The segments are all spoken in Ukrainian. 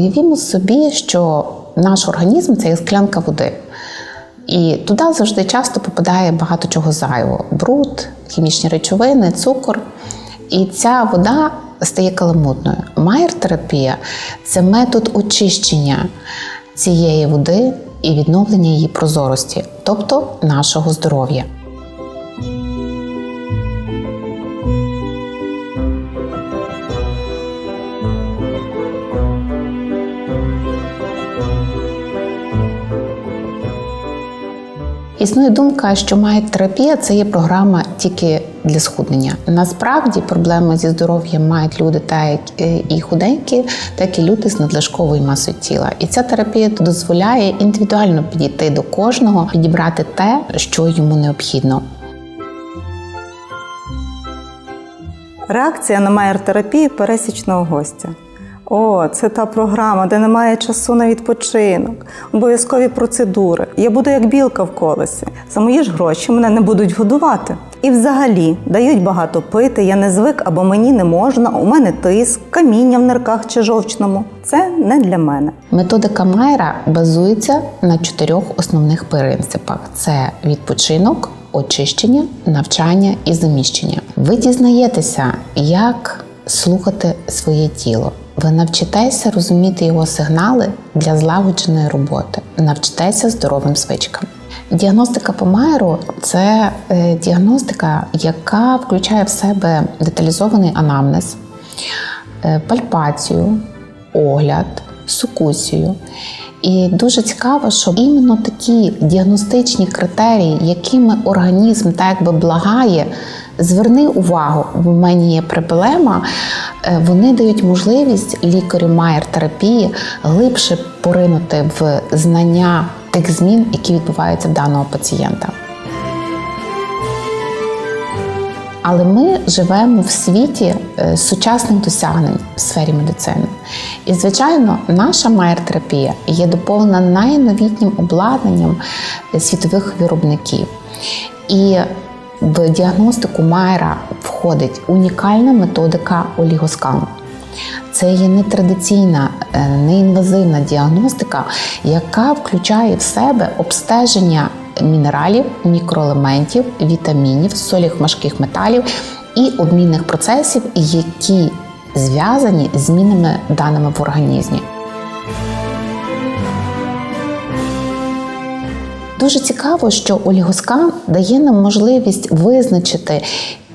Уявімо собі, що наш організм це є склянка води. І туди завжди часто попадає багато чого зайвого: бруд, хімічні речовини, цукор. І ця вода стає каламутною. Майер-терапія це метод очищення цієї води і відновлення її прозорості, тобто нашого здоров'я. Існує думка, що майтерапія це є програма тільки для схуднення. Насправді проблеми зі здоров'ям мають люди, так і худенькі, так і люди з надлишковою масою тіла. І ця терапія дозволяє індивідуально підійти до кожного, підібрати те, що йому необхідно. Реакція на майер-терапію пересічного гостя. О, це та програма, де немає часу на відпочинок, обов'язкові процедури. Я буду як білка в колесі. За мої ж гроші мене не будуть годувати. І взагалі дають багато пити, я не звик або мені не можна, у мене тиск, каміння в нирках чи жовчному. Це не для мене. Методика Майера базується на чотирьох основних принципах: це відпочинок, очищення, навчання і заміщення. Ви дізнаєтеся, як слухати своє тіло. Ви навчитеся розуміти його сигнали для злагодженої роботи, навчитеся здоровим звичкам. Діагностика по Майеру це е, діагностика, яка включає в себе деталізований анамнез, е, пальпацію, огляд, сукусію. І дуже цікаво, що іменно такі діагностичні критерії, якими організм так якби благає, зверни увагу, в мене є проблема, вони дають можливість лікарю майер-терапії глибше поринути в знання тих змін, які відбуваються в даного пацієнта. Але ми живемо в світі е, сучасних досягнень в сфері медицини. І, звичайно, наша майер-терапія є доповнена найновітнім обладнанням е, світових виробників. І в діагностику Майера входить унікальна методика олігоскану. Це є нетрадиційна, е, неінвазивна діагностика, яка включає в себе обстеження мінералів, мікроелементів, вітамінів, соліх важких металів і обмінних процесів, які зв'язані з змінами даними в організмі. Дуже цікаво, що олігоскан дає нам можливість визначити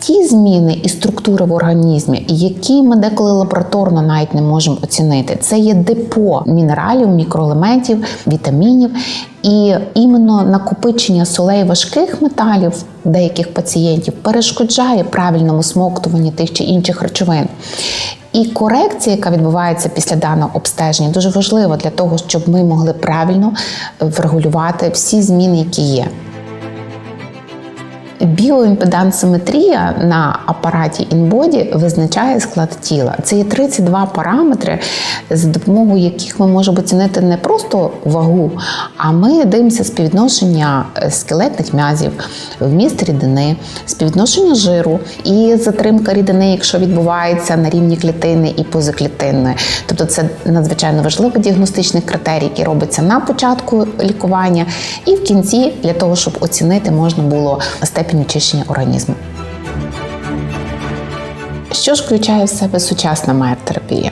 ті зміни і структури в організмі, які ми деколи лабораторно навіть не можемо оцінити. Це є депо мінералів, мікроелементів, вітамінів. І іменно накопичення солей важких металів деяких пацієнтів перешкоджає правильному смоктуванні тих чи інших речовин. І корекція, яка відбувається після даного обстеження, дуже важлива для того, щоб ми могли правильно врегулювати всі зміни, які є. Біоімпедансометрія на апараті InBody визначає склад тіла. Це є 32 параметри, за допомогою яких ми можемо оцінити не просто вагу, а ми дивимося співвідношення скелетних м'язів, вміст рідини, співвідношення жиру і затримка рідини, якщо відбувається на рівні клітини і позаклітинної. Тобто це надзвичайно важливий діагностичний критерій, який робиться на початку лікування, і в кінці для того, щоб оцінити можна було степінь очищення організму. Що ж включає в себе сучасна майер-терапія?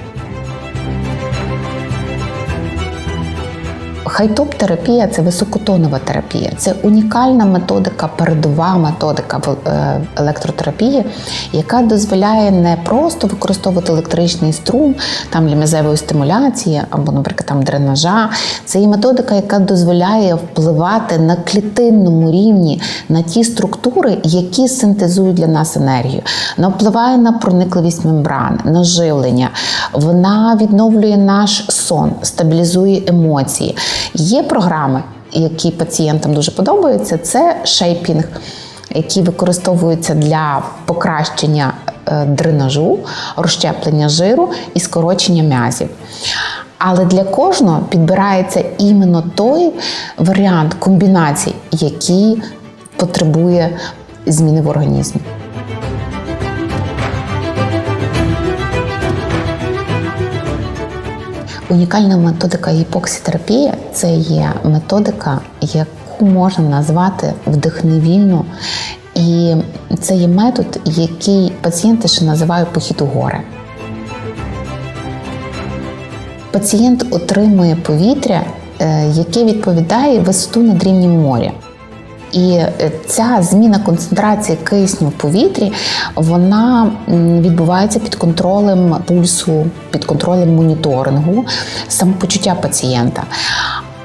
Хайтоп-терапія це високотонова терапія. Це унікальна методика, передова методика в е, електротерапії, яка дозволяє не просто використовувати електричний струм там для м'язевої стимуляції або, наприклад, там дренажа. Це і методика, яка дозволяє впливати на клітинному рівні на ті структури, які синтезують для нас енергію. Вона впливає на проникливість мембран, на живлення. Вона відновлює наш сон, стабілізує емоції. Є програми, які пацієнтам дуже подобаються. Це шейпінг, який використовується для покращення е, дренажу, розщеплення жиру і скорочення м'язів. Але для кожного підбирається іменно той варіант комбінацій, який потребує зміни в організмі. Унікальна методика гіпоксітерапії це є методика, яку можна назвати вдихневільну. І це є метод, який пацієнти ще називають похід у гори. Пацієнт отримує повітря, е, яке відповідає висоту над рівнем моря. І е, ця зміна концентрації кисню в повітрі вона відбувається під контролем пульсу, під контролем моніторингу, самопочуття пацієнта.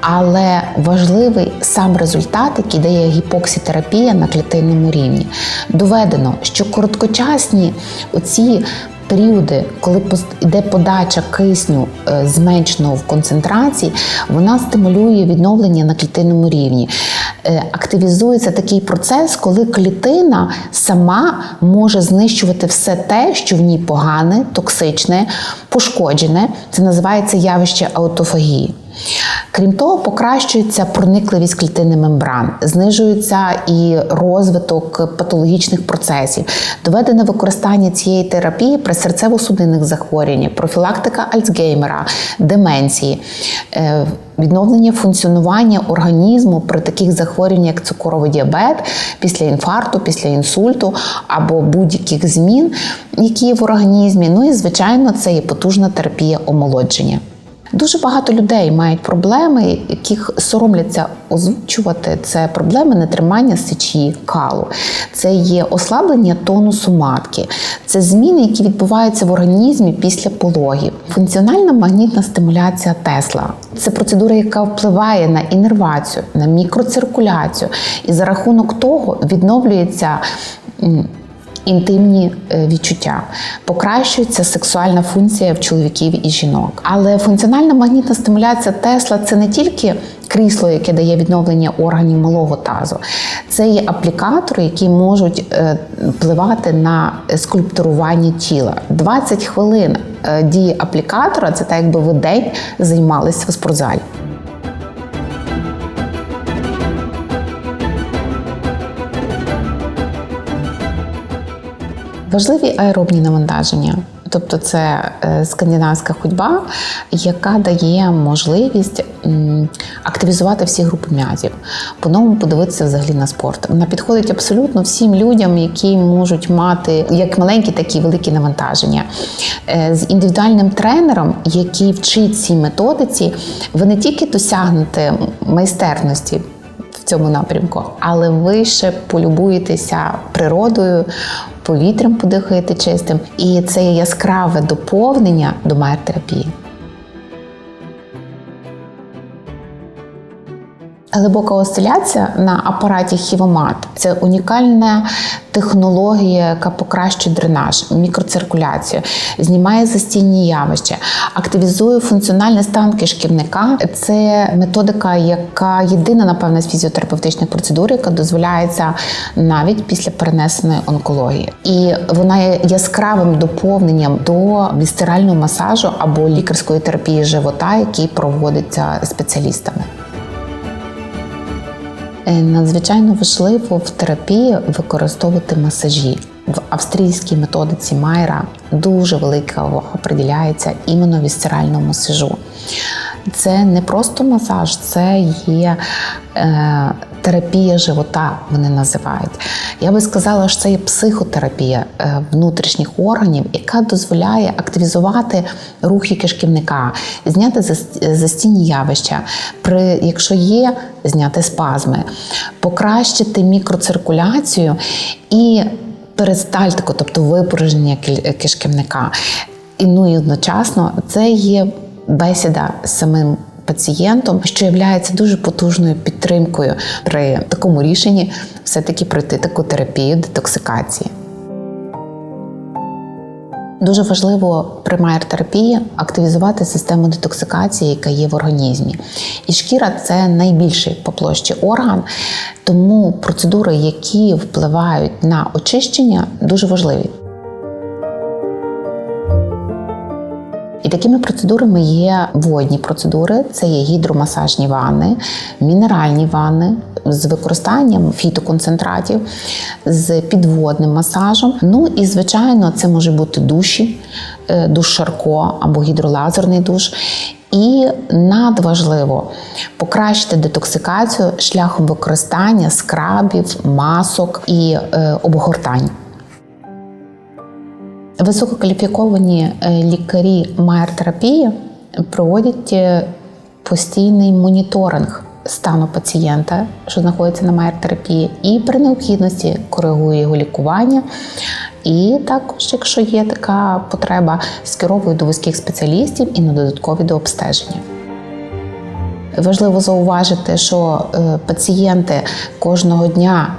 Але важливий сам результат, який дає гіпоксітерапія на клітинному рівні. Доведено, що короткочасні оці періоди, коли йде подача кисню е, зменшеного в концентрації, вона стимулює відновлення на клітинному рівні. Е, Активізується такий процес, коли клітина сама може знищувати все те, що в ній погане, токсичне, пошкоджене. Це називається явище аутофагії. Крім того, покращується проникливість клітини мембран, знижується і розвиток патологічних процесів, доведене використання цієї терапії при серцево-судинних захворюваннях, профілактика Альцгеймера, деменції, е, відновлення функціонування організму при таких захворюваннях, як цукровий діабет, після інфаркту, після інсульту або будь-яких змін, які є в організмі. Ну і звичайно, це є потужна терапія омолодження. Дуже багато людей мають проблеми, яких соромляться озвучувати. Це проблеми нетримання сечі, калу, це є ослаблення тонусу матки, це зміни, які відбуваються в організмі після пологів. Функціональна магнітна стимуляція Тесла це процедура, яка впливає на інервацію, на мікроциркуляцію, і за рахунок того відновлюється. Інтимні е, відчуття покращується сексуальна функція в чоловіків і жінок. Але функціональна магнітна стимуляція Тесла це не тільки крісло, яке дає відновлення органів малого тазу, це є аплікатори, які можуть е, впливати на скульптурування тіла. 20 хвилин е, дії аплікатора це так, якби ви день займалися в спортзалі. Важливі аеробні навантаження. Тобто це е, скандинавська ходьба, яка дає можливість активізувати всі групи м'язів, по-новому подивитися взагалі на спорт. Вона підходить абсолютно всім людям, які можуть мати як маленькі, так і великі навантаження. Е, З індивідуальним тренером, який вчить цій методиці, ви не тільки досягнете майстерності в цьому напрямку, але ви ще полюбуєтеся природою, повітрям подихаєте чистим, і це яскраве доповнення до майтерапії. Глибока осциляція на апараті Хівомат це унікальна технологія, яка покращує дренаж, мікроциркуляцію, знімає застійні явища, активізує функціональний стан кишківника. Це методика, яка єдина, напевно, з фізіотерапевтичних процедур, яка дозволяється навіть після перенесеної онкології. І вона є яскравим доповненням до вісцерального масажу або лікарської терапії живота, який проводиться спеціалістами. Е, Надзвичайно важливо в терапії використовувати масажі. В австрійській методиці Майра дуже велика увага приділяється іменно вісцеральному масажу. Це не просто масаж, це є е, терапія живота, вони називають. Я би сказала, що це є психотерапія е, внутрішніх органів, яка дозволяє активізувати рухи кишківника, зняти зас- застійні явища, при, якщо є, зняти спазми, покращити мікроциркуляцію і перистальтику, тобто випорожнення кіль- кишківника. І ну і одночасно це є бесіда з самим пацієнтом, що є дуже потужною підтримкою при такому рішенні все-таки пройти таку терапію детоксикації. Дуже важливо при майер-терапії активізувати систему детоксикації, яка є в організмі. І шкіра це найбільший по площі орган, тому процедури, які впливають на очищення, дуже важливі. Такими процедурами є водні процедури, це є гідромасажні ванни, мінеральні ванни з використанням фітоконцентратів, з підводним масажем. Ну і звичайно, це може бути душі, е, душ Шарко або гідролазерний душ. І надважливо покращити детоксикацію шляхом використання скрабів, масок і е, обгортань. Висококваліфіковані е, лікарі майер-терапії проводять е, постійний моніторинг стану пацієнта, що знаходиться на майер-терапії, і при необхідності коригує його лікування. І також, якщо є така потреба, скеровує до вузьких спеціалістів і на додаткові дообстеження. Важливо зауважити, що е, пацієнти кожного дня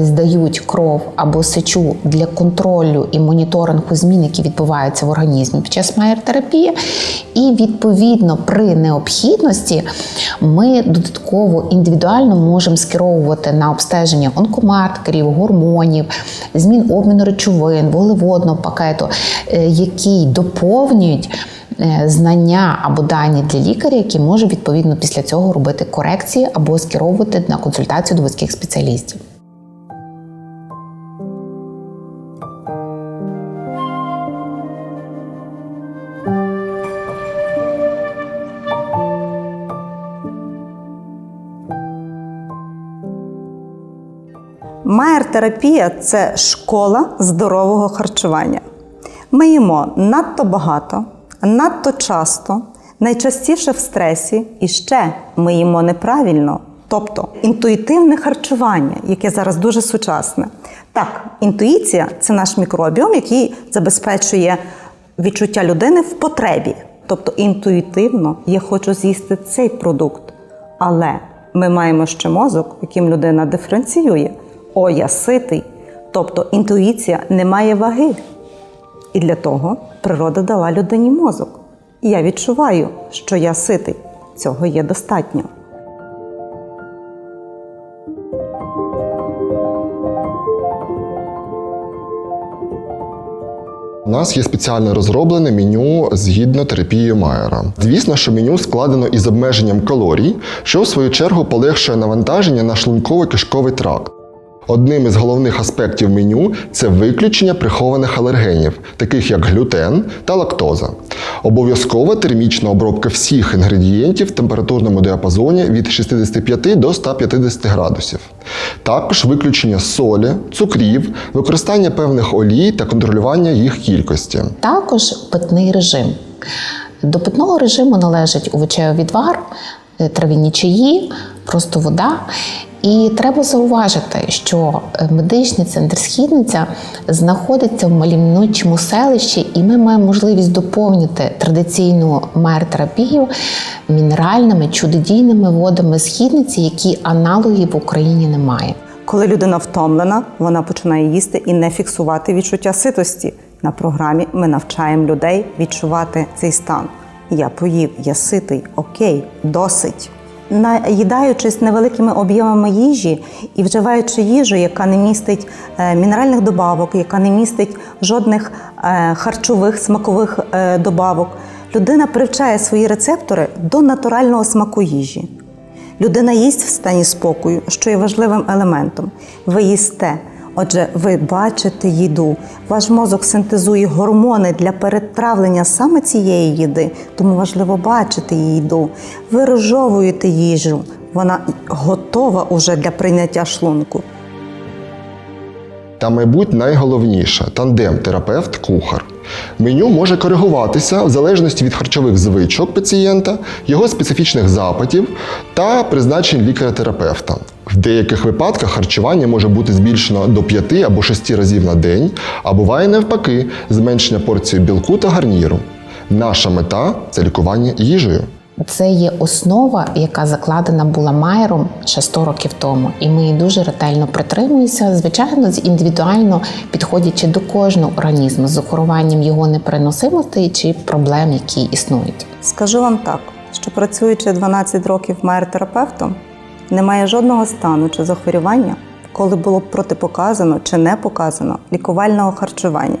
здають кров або сечу для контролю і моніторингу змін, які відбуваються в організмі під час майер-терапії. І відповідно при необхідності ми додатково індивідуально можемо скеровувати на обстеження онкомаркерів, гормонів, змін обміну речовин, вуглеводного пакету, е, які доповнюють е, знання або дані для лікаря, які може відповідно після цього робити корекції або скеровувати на консультацію до вузьких спеціалістів. Майер-терапія це школа здорового харчування. Ми їмо надто багато, надто часто, найчастіше в стресі, і ще ми їмо неправильно. Тобто інтуїтивне харчування, яке зараз дуже сучасне. Так, інтуїція це наш мікробіом, який забезпечує відчуття людини в потребі. Тобто інтуїтивно я хочу з'їсти цей продукт. Але ми маємо ще мозок, яким людина диференціює. О, я ситий. Тобто інтуїція не має ваги. І для того природа дала людині мозок. Я відчуваю, що я ситий. Цього є достатньо. У нас є спеціально розроблене меню згідно терапії Майера. Звісно, що меню складено із обмеженням калорій, що в свою чергу полегшує навантаження на шлунково-кишковий тракт. Одним із головних аспектів меню це виключення прихованих алергенів, таких як глютен та лактоза. Обов'язкова термічна обробка всіх інгредієнтів в температурному діапазоні від 65 до 150 градусів. Також виключення солі, цукрів, використання певних олій та контролювання їх кількості. Також питний режим. До питного режиму належить овочевий відвар, е, трав'яні чаї, просто вода. І треба зауважити, що е, медичний центр східниця знаходиться в мальовничому селищі, і ми маємо можливість доповнити традиційну майер-терапію мінеральними чудодійними водами східниці, які аналогів в Україні немає. Коли людина втомлена, вона починає їсти і не фіксувати відчуття ситості. На програмі ми навчаємо людей відчувати цей стан. Я поїв, я ситий, окей, досить. Наїдаючись невеликими об'ємами їжі і вживаючи їжу, яка не містить е, мінеральних добавок, яка не містить жодних е, харчових смакових е, добавок, людина привчає свої рецептори до натурального смаку їжі. Людина їсть в стані спокою, що є важливим елементом. Ви їсте. Отже, ви бачите їду, ваш мозок синтезує гормони для перетравлення саме цієї їди, тому важливо бачити їду. Ви розжовуєте їжу, вона готова уже для прийняття шлунку. Та, мабуть, найголовніше тандем терапевт-кухар. Меню може коригуватися в залежності від харчових звичок пацієнта, його специфічних запитів та призначень лікаря-терапевта. В деяких випадках харчування може бути збільшено до 5 або 6 разів на день, а буває навпаки зменшення порції білку та гарніру. Наша мета це лікування їжею. Це є основа, яка закладена була Майером ще 100 років тому, і ми її дуже ретельно притримуємося, звичайно, індивідуально підходячи до кожного організму з охоруванням його непереносимостей чи проблем, які існують. Скажу вам так, що працюючи 12 років майер-терапевтом, немає жодного стану чи захворювання, коли було б протипоказано чи не показано лікувального харчування.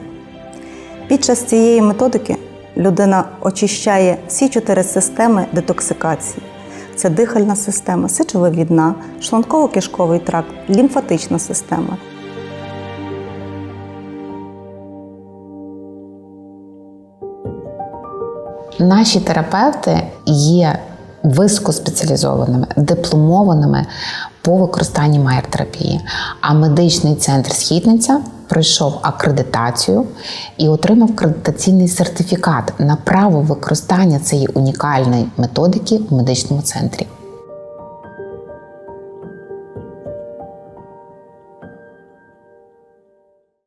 Під час цієї методики людина очищає всі чотири системи детоксикації. Це дихальна система, сечовивідна, шлунково-кишковий тракт, лімфатична система. Наші терапевти є високоспеціалізованими, дипломованими по використанні майер-терапії. А медичний центр Східниця пройшов акредитацію і отримав акредитаційний сертифікат на право використання цієї унікальної методики в медичному центрі.